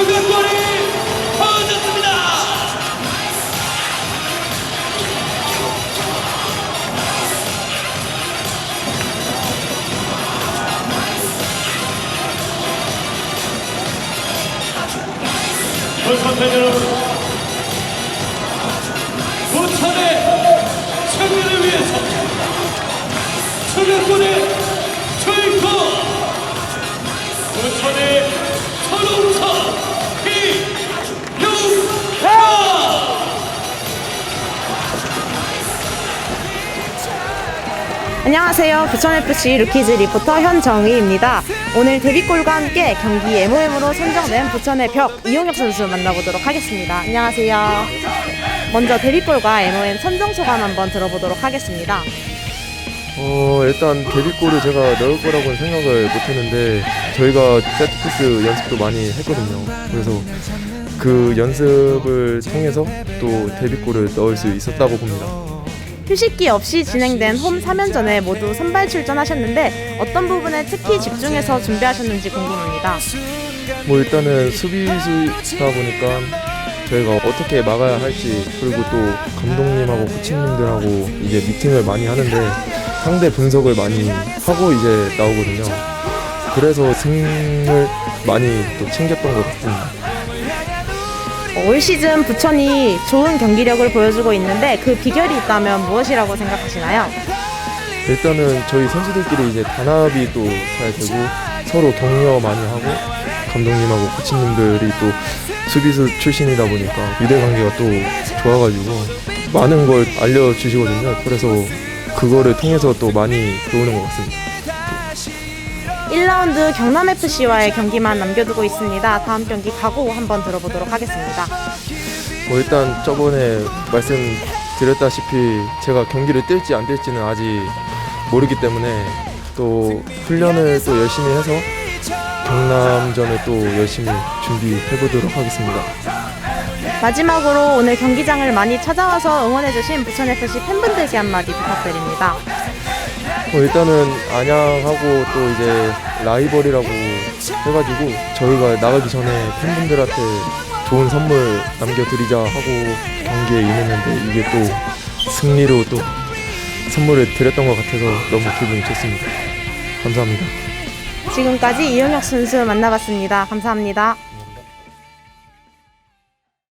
수비권이 터졌습니다. 팬 여러분, 부산의 승리를 위해서 안녕하세요. 부천FC 루키즈 리포터 현정희입니다. 오늘 데뷔골과 함께 경기 MOM으로 선정된 부천의 벽 이용혁 선수 만나보도록 하겠습니다. 안녕하세요. 먼저 데뷔골과 MOM 선정 소감 한번 들어보도록 하겠습니다. 어 일단 데뷔골을 제가 넣을 거라고는 생각을 못 했는데 저희가 세트피스 연습도 많이 했거든요. 그래서 그 연습을 통해서 또 데뷔골을 넣을 수 있었다고 봅니다. 휴식기 없이 진행된 홈 3연전에 모두 선발 출전하셨는데 어떤 부분에 특히 집중해서 준비하셨는지 궁금합니다. 뭐 일단은 수비수다 보니까 저희가 어떻게 막아야 할지 그리고 또 감독님하고 코치님들하고 이제 미팅을 많이 하는데 상대 분석을 많이 하고 이제 나오거든요. 그래서 승을 많이 또 챙겼던 것 같습니다. 올 시즌 부천이 좋은 경기력을 보여주고 있는데 그 비결이 있다면 무엇이라고 생각하시나요? 일단은 저희 선수들끼리 이제 단합이 또 잘 되고 서로 격려 많이 하고 감독님하고 코치님들이 또 수비수 출신이다 보니까 유대 관계가 또 좋아가지고 많은 걸 알려주시거든요. 그래서 그거를 통해서 또 많이 배우는 것 같습니다. 1라운드 경남FC와의 경기만 남겨두고 있습니다. 다음 경기 각오 한번 들어보도록 하겠습니다. 뭐 일단 저번에 말씀드렸다시피 제가 경기를 뛸지 안 뛸지는 아직 모르기 때문에 또 훈련을 또 열심히 해서 경남전을 또 열심히 준비해 보도록 하겠습니다. 마지막으로 오늘 경기장을 많이 찾아와서 응원해주신 부천FC 팬분들께 한마디 부탁드립니다. 뭐 일단은 안양하고 또 이제 라이벌이라고 해가지고 저희가 나가기 전에 팬분들한테 좋은 선물 남겨드리자 하고 경기에 임했는데 이게 또 승리로 또 선물을 드렸던 것 같아서 너무 기분이 좋습니다. 감사합니다. 지금까지 이용혁 선수 만나봤습니다. 감사합니다.